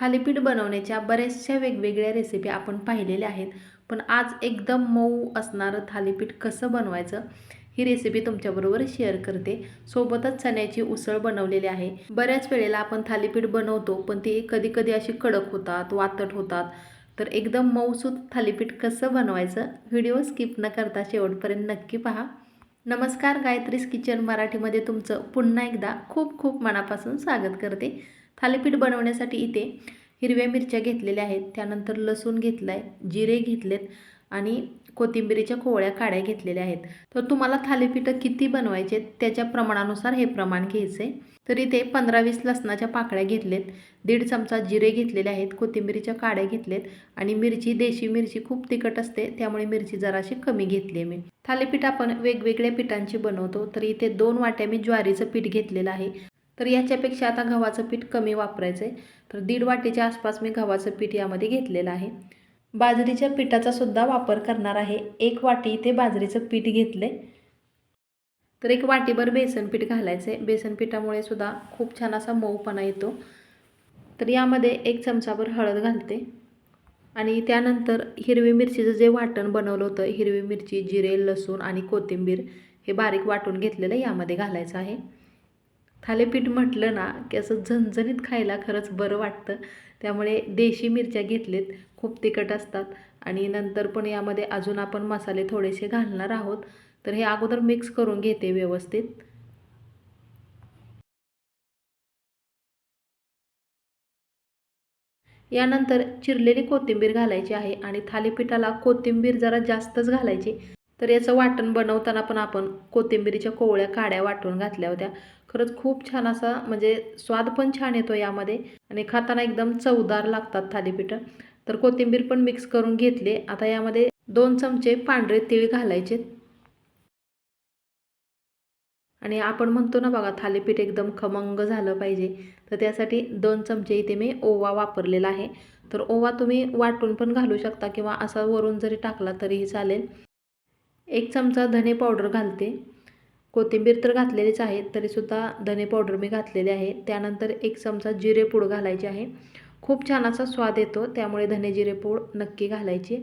थालीपीठ बनवण्याच्या बऱ्याचशा वेगवेगळ्या रेसिपी आपण पाहिलेल्या आहेत. पण आज एकदम मऊ असणारं थालीपीठ कसं बनवायचं ही रेसिपी तुमच्याबरोबर शेअर करते. सोबतच चण्याची उसळ बनवलेली आहे. बऱ्याच वेळेला आपण थालीपीठ बनवतो पण ती कधी कधी अशी कडक होतात वातट होतात. तर एकदम मऊसूत थालीपीठ कसं बनवायचं व्हिडिओ स्किप न करता शेवटपर्यंत नक्की पहा. नमस्कार गायत्रीस किचन मराठीमध्ये तुमचं पुन्हा एकदा खूप खूप मनापासून स्वागत करते. थालीपीठ बनवण्यासाठी इथे हिरव्या मिरच्या घेतलेल्या आहेत. त्यानंतर लसूण घेतला आहे जिरे घेतलेत आणि कोथिंबिरीच्या कोवळ्या काड्या घेतलेल्या आहेत. तर तुम्हाला थालीपीठं किती बनवायचे त्याच्या प्रमाणानुसार हे प्रमाण घ्यायचं. आहे तर इथे पंधरा वीस लसणाच्या पाकळ्या घेतलेत दीड चमचा जिरे घेतलेले आहेत कोथिंबिरीच्या काड्या घेतलेत आणि मिरची देशी मिरची खूप तिखट असते त्यामुळे मिरची जराशी कमी घेतली आहे मी. थालीपीठ आपण वेगवेगळ्या पिठांची बनवतो तर इथे दोन वाट्या मी ज्वारीचं पीठ घेतलेलं आहे. तर याच्यापेक्षा आता गव्हाचं पीठ कमी वापरायचं आहे तर दीड वाटीच्या आसपास मी गव्हाचं पीठ यामध्ये घेतलेलं आहे. बाजरीच्या पिठाचा सुद्धा वापर करणार आहे. एक वाटी इथे बाजरीचं पीठ घेतले तर एक वाटीभर बेसन पीठ घालायचं आहे बेसन पिठामुळे सुद्धा खूप छान असा मऊपणा येतो. तर यामध्ये एक चमचाभर हळद घालते. आणि त्यानंतर हिरवी मिरचीचं जे वाटण बनवलं होतं हिरवी मिरची जिरे लसूण आणि कोथिंबीर हे बारीक वाटून घेतलेलं यामध्ये घालायचं आहे. थालीपीठ म्हटलं ना की असं झणझणीत खायला खरंच बरं वाटतं. त्यामुळे देशी मिरच्या घेतलेत खूप तिखट असतात. आणि नंतर पण यामध्ये अजून आपण मसाले थोडेसे घालणार आहोत. तर हे अगोदर मिक्स करून घेते व्यवस्थित. यानंतर चिरलेली कोथिंबीर घालायची आहे आणि थालीपीठाला कोथिंबीर जरा जास्तच घालायची. तर याचं वाटण बनवताना पण आपण कोथिंबीरीच्या कोवळ्या काड्या वाटून घातल्या होत्या. खरंच खूप छान असा म्हणजे स्वाद पण छान येतो यामध्ये. आणि खाताना एकदम चवदार लागतात थालीपीठं. तर कोथिंबीर पण मिक्स करून घेतले. आता यामध्ये दोन चमचे पांढरे तीळ घालायचे. आणि आपण म्हणतो ना बघा थालीपीठ एकदम खमंग झालं पाहिजे. तर त्यासाठी दोन चमचे इथे मी ओवा वापरलेला आहे. तर ओवा तुम्ही वाटून पण घालू शकता किंवा असा वरून जरी टाकला तरीही चालेल. एक चमचा धने पावडर घालते. कोथिंबीर तर घातलेलीच आहे तरीसुद्धा धने पावडर मी घातलेली आहे. त्यानंतर एक चमचा जिरे पूड घालायची आहे. खूप छान असा स्वाद येतो त्यामुळे धने जिरे पूड नक्की घालायची.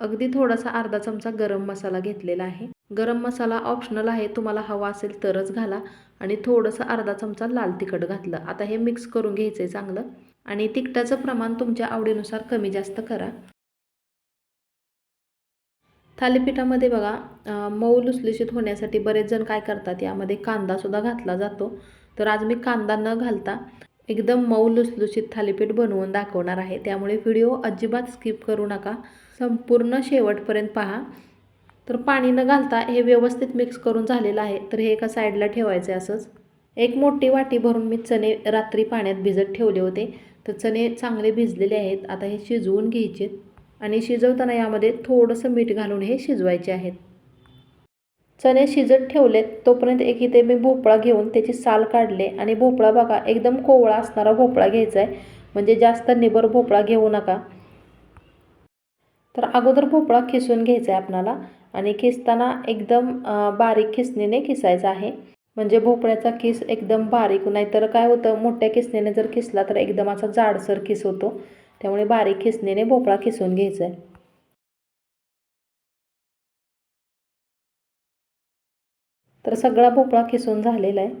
अगदी थोडासा अर्धा चमचा गरम मसाला घेतलेला आहे. गरम मसाला ऑप्शनल आहे तुम्हाला हवा असेल तरच घाला. आणि थोडंसं अर्धा चमचा लाल तिखट घातलं. आता हे मिक्स करून घ्यायचं आहे चांगलं. आणि तिखटाचं प्रमाण तुमच्या आवडीनुसार कमी जास्त करा. थालीपीठामध्ये बघा मऊ लुसलुशीत होण्यासाठी बरेच जण काय करतात यामध्ये कांदासुद्धा घातला जातो. तर आज मी कांदा न घालता एकदम मऊ लुसलुशीत थालीपीठ बनवून दाखवणार आहे. त्यामुळे व्हिडिओ अजिबात स्किप करू नका. संपूर्ण शेवटपर्यंत पहा. तर पाणी न घालता हे व्यवस्थित मिक्स करून झालेलं आहे. तर हे एका साईडला ठेवायचं आहे असंच. एक मोठी वाटी भरून मी चणे रात्री पाण्यात भिजत ठेवले होते. तर चणे चांगले भिजलेले आहेत. आता हे शिजवून घ्यायचे आणि शिजवताना यामध्ये थोडंसं मीठ घालून हे शिजवायचे आहेत. चणे शिजत ठेवलेत तोपर्यंत एक इथे मी भोपळा घेऊन त्याची साल काढले आणि भोपळा बघा एकदम कोवळा असणारा भोपळा घ्यायचा आहे म्हणजे जास्त निबर भोपळा घेऊ नका. तर अगोदर भोपळा खिसून घ्यायचा आहे आपणाला आणि खिसताना एकदम बारीक खिसणीने खिसायचा आहे. म्हणजे भोपळ्याचा किस एकदम बारीक नाहीतर काय होतं मोठ्या किसणीने जर खिसला तर एकदम असा जाडसर किस होतो. त्यामुळे बारीक खिसणीने भोपळा खिसून घ्यायचा आहे. तर सगळा भोपळा खिसून झालेला आहे.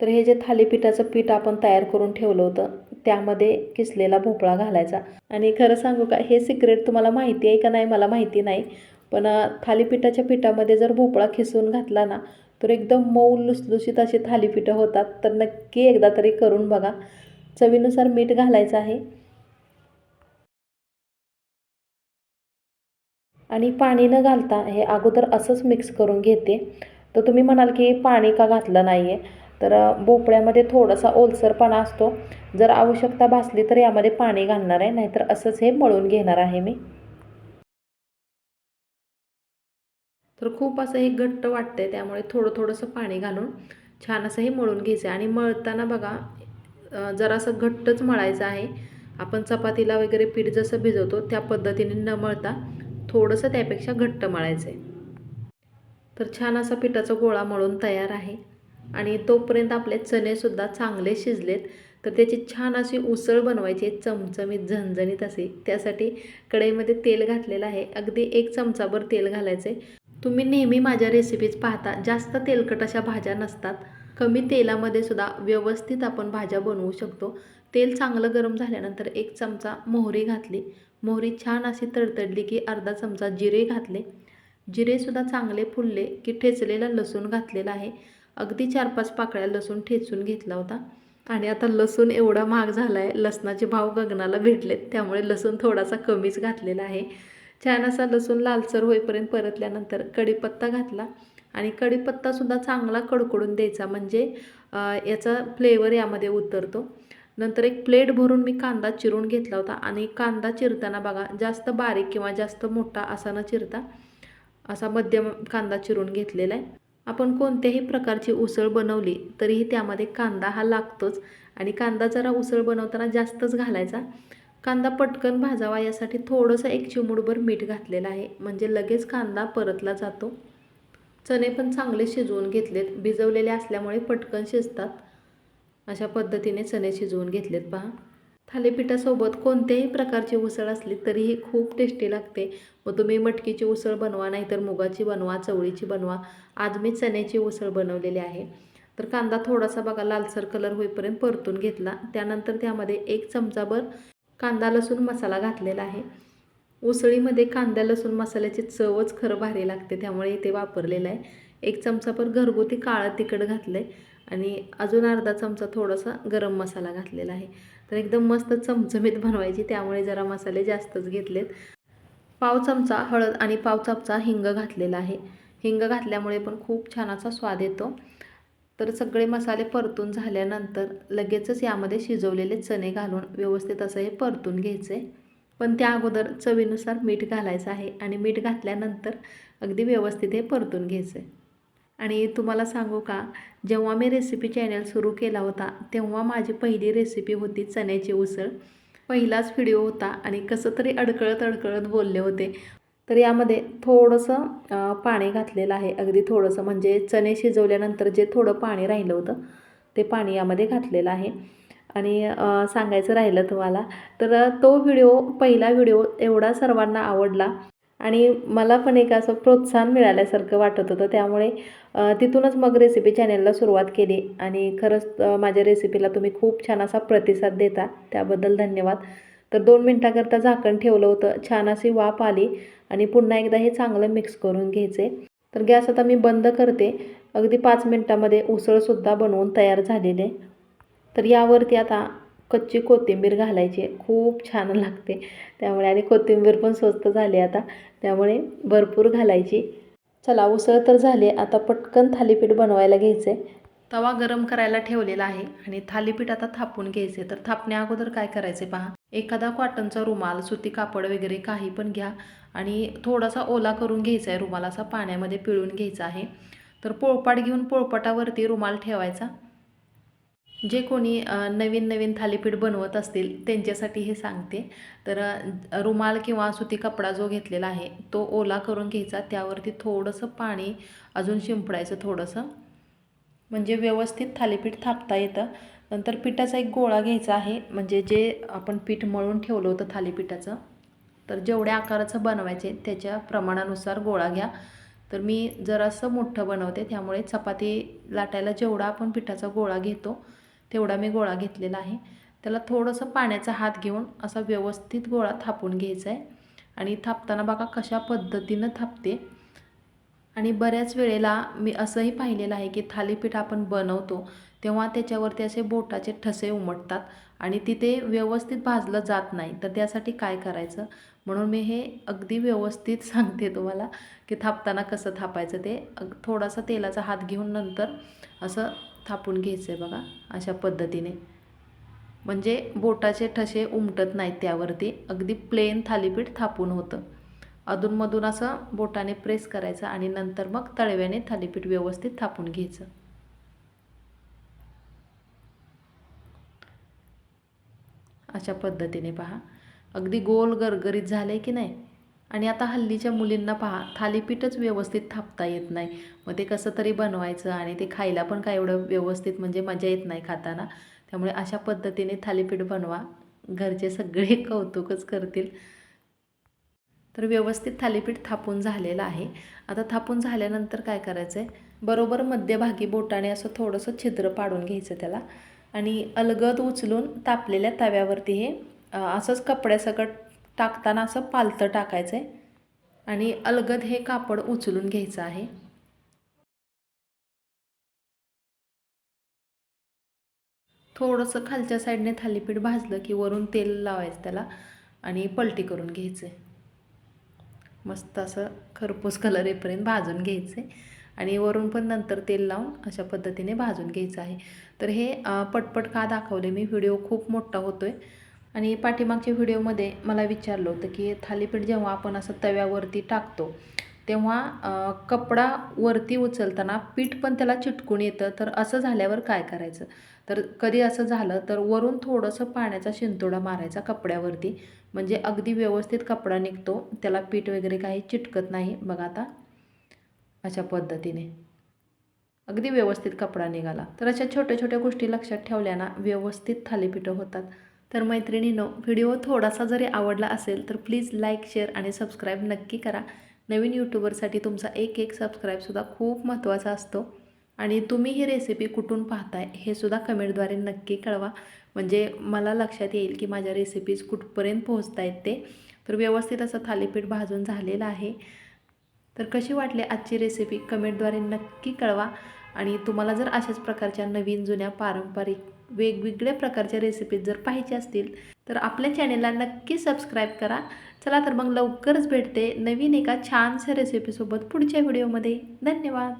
तर हे जे थालीपीठाचं पीठ आपण तयार करून ठेवलं होतं त्यामध्ये किसलेला भोपळा घालायचा. आणि खरं सांगू का हे सिक्रेट तुम्हाला माहिती आहे का नाही मला माहिती नाही. पण थालीपीठाच्या पिठामध्ये जर भोपळा खिसून घातला ना तर एकदम मऊ लुसलुशीत अशी थालीपीठं होतात. तर नक्की एकदा तरी करून बघा. चवीनुसार मीठ घालायचं आहे. आणि पाणी न घालता हे अगोदर असंच मिक्स करून घेते. तर तुम्ही म्हणाल की पाणी का घातलं नाही आहे तर भोपळ्यामध्ये थोडासा ओलसरपणा असतो. जर आवश्यकता भासली तर यामध्ये पाणी घालणार आहे नाहीतर असंच हे मळून घेणार आहे मी. तर खूप असं हे घट्ट वाटतंय त्यामुळे थोडं थोडंसं पाणी घालून छान असं हे मळून घ्यायचं आहे. आणि मळताना बघा जरासं घट्टच मळायचं आहे. आपण चपातीला वगैरे पीठ जसं भिजवतो त्या पद्धतीने न मळता थोडंसं त्यापेक्षा घट्ट मळायचं आहे तर छान असा पिठाचा गोळा मळून तयार आहे. आणि तोपर्यंत आपले चणेसुद्धा चांगले शिजलेत. तर त्याची छान अशी उसळ बनवायची आहे चमचमीत झणझणीत असे त्यासाठी कढईमध्ये तेल घातलेलं आहे. अगदी एक चमचाभर तेल घालायचं आहे तुम्ही नेहमी माझ्या रेसिपीज पाहता. जास्त तेलकट अशा भाज्या नसतात. कमी तेलामध्ये सुद्धा व्यवस्थित आपण भाज्या बनवू शकतो. तेल चांगलं गरम झाल्यानंतर एक चमचा मोहरी घातली. मोहरी छान अशी तडतडली की अर्धा चमचा जिरे घातले. जिरेसुद्धा चांगले फुलले की ठेचलेला लसूण घातलेला आहे. अगदी चार पाच पाकळ्या लसूण ठेचून घेतला होता. आणि आता लसूण एवढा महाग झाला आहे लसणाचे भाव गगनाला भेटलेत त्यामुळे लसूण थोडासा कमीच घातलेला आहे. छान असा लसूण लालसर होईपर्यंत परतल्यानंतर कढीपत्ता घातला. आणि कढीपत्तासुद्धा चांगला कडकडून द्यायचा. म्हणजे याचा फ्लेवर यामध्ये उतरतो. नंतर एक प्लेट भरून मी कांदा चिरून घेतला होता. आणि कांदा चिरताना बघा जास्त बारीक किंवा जास्त मोठा असा न चिरता असा मध्यम कांदा चिरून घेतलेला आहे. आपण कोणत्याही प्रकारची उसळ बनवली तरीही त्यामध्ये कांदा हा लागतोच. आणि कांदा जरा उसळ बनवताना जास्तच घालायचा. कांदा पटकन भाजावा यासाठी थोडंसं एक चिमूडभर मीठ घातलेलं आहे. म्हणजे लगेच कांदा परतला जातो. चणे पण चांगले शिजवून घेतलेत. भिजवलेले असल्यामुळे पटकन शिजतात. अशा पद्धतीने चणे शिजवून घेतलेत पहा. थालीपीठासोबत कोणत्याही प्रकारची उसळ असली तरीही खूप टेस्टी लागते. मग तुम्ही मटकीची उसळ बनवा नाहीतर मुगाची बनवा चवळीची बनवा. आज मी चण्याची उसळ बनवलेली आहे. तर कांदा थोडासा बघा लालसर कलर होईपर्यंत परतून घेतला. त्यानंतर त्यामध्ये एक चमचाभर कांदा लसूण मसाला घातलेला आहे. उसळीमध्ये कांदा लसूण मसाल्याची चवच खरं भारी लागते त्यामुळे इथे वापरलेलं आहे. एक चमचाभर घरगुती काळं तिखट घातलं आहे आणि अजून अर्धा चमचा थोडासा गरम मसाला घातलेला आहे. तर एकदम मस्त चमचमीत बनवायची त्यामुळे जरा मसाले जास्तच घेतलेत. पाव चमचा हळद आणि पाव चमचा हिंग घातलेला आहे. हिंग घातल्यामुळे पण खूप छान असा स्वाद येतो. तर सगळे मसाले परतून झाल्यानंतर लगेचच यामध्ये शिजवलेले चणे घालून व्यवस्थित असं हे परतून घ्यायचं. आहे पण त्या अगोदर चवीनुसार मीठ घालायचं आहे आणि मीठ घातल्यानंतर अगदी व्यवस्थित हे परतून घ्यायचं आहे आणि तुम्हाला सांगू का जेव्हा मी रेसिपी चॅनल सुरू केला होता तेव्हा माझी पहिली रेसिपी होती चण्याची उसळ. पहिलाच व्हिडिओ होता आणि कसं तरी अडकळत अडकळत बोलले होते. तर यामध्ये थोडंसं पाणी घातलेलं आहे. अगदी थोडंसं म्हणजे चणे शिजवल्यानंतर जे थोडं पाणी राहिलं होतं ते पाणी यामध्ये घातलेलं आहे. आणि सांगायचं राहिलं तुम्हाला तर तो व्हिडिओ पहिला व्हिडिओ एवढा सर्वांना आवडला आणि मला पण एक असं प्रोत्साहन मिळाल्यासारखं वाटत होतं. त्यामुळे तिथूनच मग रेसिपी चॅनेलला सुरुवात केली आणि खरंच माझ्या रेसिपीला तुम्ही खूप छान असा प्रतिसाद देता. त्याबद्दल धन्यवाद. तर दोन मिनटाकरता झाकण ठेवलं होतं. छान अशी वाफ आली आणि पुन्हा एकदा हे चांगलं मिक्स करून घ्यायचे. तर गॅस आता मी बंद करते. अगदी पाच मिनटामध्ये उसळसुद्धा बनवून तयार झालेले तर यावरती आता कच्ची कोथिंबीर घालायची खूप छान लागते. त्यामुळे आणि कोथिंबीर पण स्वस्त झाली आता. त्यामुळे भरपूर घालायची. चला उसळ तर झाली आता पटकन थालीपीठ बनवायला घ्यायचे तवा गरम करायला ठेवलेला आहे आणि थालीपीठ आता थापून घ्यायचे तर थापण्या अगोदर काय करायचे पहा. एखादा कॉटनचा रुमाल सुती कापड वगैरे काही पण घ्या आणि थोडासा ओला करून घ्यायचा आहे रुमाल असा पाण्यामध्ये पिळून घ्यायचा आहे. तर पोळपाट घेऊन पोळपाटावरती रुमाल ठेवायचा. जे कोणी नवीन नवीन थालीपीठ बनवत असतील त्यांच्यासाठी हे सांगते. तर रुमाल किंवा सुती कपडा जो घेतलेला आहे तो ओला करून घ्यायचा. त्यावरती थोडंसं पाणी अजून शिंपडायचं थोडंसं. म्हणजे व्यवस्थित थालीपीठ थापता येतं. नंतर पिठाचा एक गोळा घ्यायचा आहे. म्हणजे जे आपण पीठ मळून ठेवलं होतं थालीपीठाचं तर जेवढ्या आकाराचं बनवायचे त्याच्या प्रमाणानुसार गोळा घ्या. तर मी जरासं मोठं बनवते. त्यामुळे चपाती लाटायला जेवढा आपण पिठाचा गोळा घेतो तेवढा मी गोळा घेतलेला आहे. त्याला थोडंसं पाण्याचा हात घेऊन असा व्यवस्थित गोळा थापून घ्यायचा आहे आणि थापताना बघा कशा पद्धतीनं थापते. आणि बऱ्याच वेळेला मी असंही पाहिलेलं आहे की थालीपीठ आपण बनवतो तेव्हा त्याच्यावरती असे बोटाचे ठसे उमटतात आणि तिथे व्यवस्थित भाजलं जात नाही. तर त्यासाठी काय करायचं? म्हणून मी हे अगदी व्यवस्थित सांगते तुम्हाला की थापताना कसं थापायचं ते. थोडासा तेलाचा हात घेऊन नंतर असं थापून घ्यायचं आहे बघा अशा पद्धतीने. म्हणजे बोटाचे ठसे उमटत नाहीत त्यावरती अगदी प्लेन थालीपीठ थापून होतं. अधूनमधून असं बोटाने प्रेस करायचं आणि नंतर मग तळव्याने थालीपीठ व्यवस्थित थापून घ्यायचं. अशा पद्धतीने पहा. अगदी गोल गरगरीत झालं आहे की नाही? आणि आता हल्लीच्या मुलींना पहा थालीपीठच व्यवस्थित थापता येत नाही. मग ते कसं तरी बनवायचं आणि ते खायला पण काय एवढं व्यवस्थित म्हणजे मजा येत नाही खाताना. त्यामुळे अशा पद्धतीने थालीपीठ बनवा. घरचे सगळे कौतुकच करतील. तर व्यवस्थित थालीपीठ थापून झालेलं आहे. आता थापून झाल्यानंतर काय करायचं आहे बरोबर मध्यभागी बोटाने असं थोडंसं छिद्र पाडून घ्यायचं त्याला. आणि अलगद उचलून तापलेल्या तव्यावरती हे असंच कपड्यासकट टाकताना असं पालतं टाकायचं आहे आणि अलगद हे कापड उचलून घ्यायचं आहे. थोडंसं खालच्या साईडने थालीपीठ भाजलं की वरून तेल लावायचं त्याला आणि पलटी करून घ्यायचं आहे मस्त असं खरपूस कलर येईपर्यंत भाजून घ्यायचे आणि वरून पण नंतर तेल लावून अशा पद्धतीने भाजून घ्यायचं आहे. तर हे पटपट का दाखवले मी? व्हिडिओ खूप मोठा होतो आहे आणि पाठीमागच्या व्हिडिओमध्ये मला विचारलं होतं की थालीपीठ जेव्हा आपण असं तव्यावरती टाकतो तेव्हा कपडा वरती उचलताना पीठ पण त्याला चिटकून येतं. तर असं झाल्यावर काय करायचं? तर कधी असं झालं तर वरून थोडंसं पाण्याचा शिंतोडा मारायचा कपड्यावरती. म्हणजे अगदी व्यवस्थित कपडा निघतो. त्याला पीठ वगैरे काही चिटकत नाही. बघा आता. अशा पद्धतीने. अगदी व्यवस्थित कपडा निघाला. तर अशा छोट्या छोट्या गोष्टी लक्षात ठेवल्याना व्यवस्थित थालीपीठं होतात. तर मैत्रिणीनो व्हिडिओ थोडासा जरी आवडला असेल तर प्लीज लाईक शेअर आणि सबस्क्राईब नक्की करा. नवीन यूट्यूबरसाठी तुमचा एक एक सबस्क्राईबसुद्धा खूप महत्त्वाचा असतो. आणि तुम्ही ही रेसिपी कुठून पाहताय हे सुद्धा कमेंटद्वारे नक्की कळवा. म्हणजे मला लक्षात येईल की माझ्या रेसिपीज कुठपर्यंत पोहोचत आहेत ते. तर व्यवस्थित असं थालीपीठ भाजून झालेलं आहे. तर कशी वाटली आजची रेसिपी कमेंटद्वारे नक्की कळवा. आणि तुम्हाला जर अशाच प्रकारच्या नवीन जुन्या पारंपरिक वेगवेगळ्या प्रकारच्या रेसिपीज जर पाहिजे असतील तर आपल्या चॅनेलला नक्की सबस्क्राईब करा. चला तर मग लवकरच भेटते नवीन एका छानशा रेसिपीसोबत पुढच्या व्हिडिओमध्ये धन्यवाद!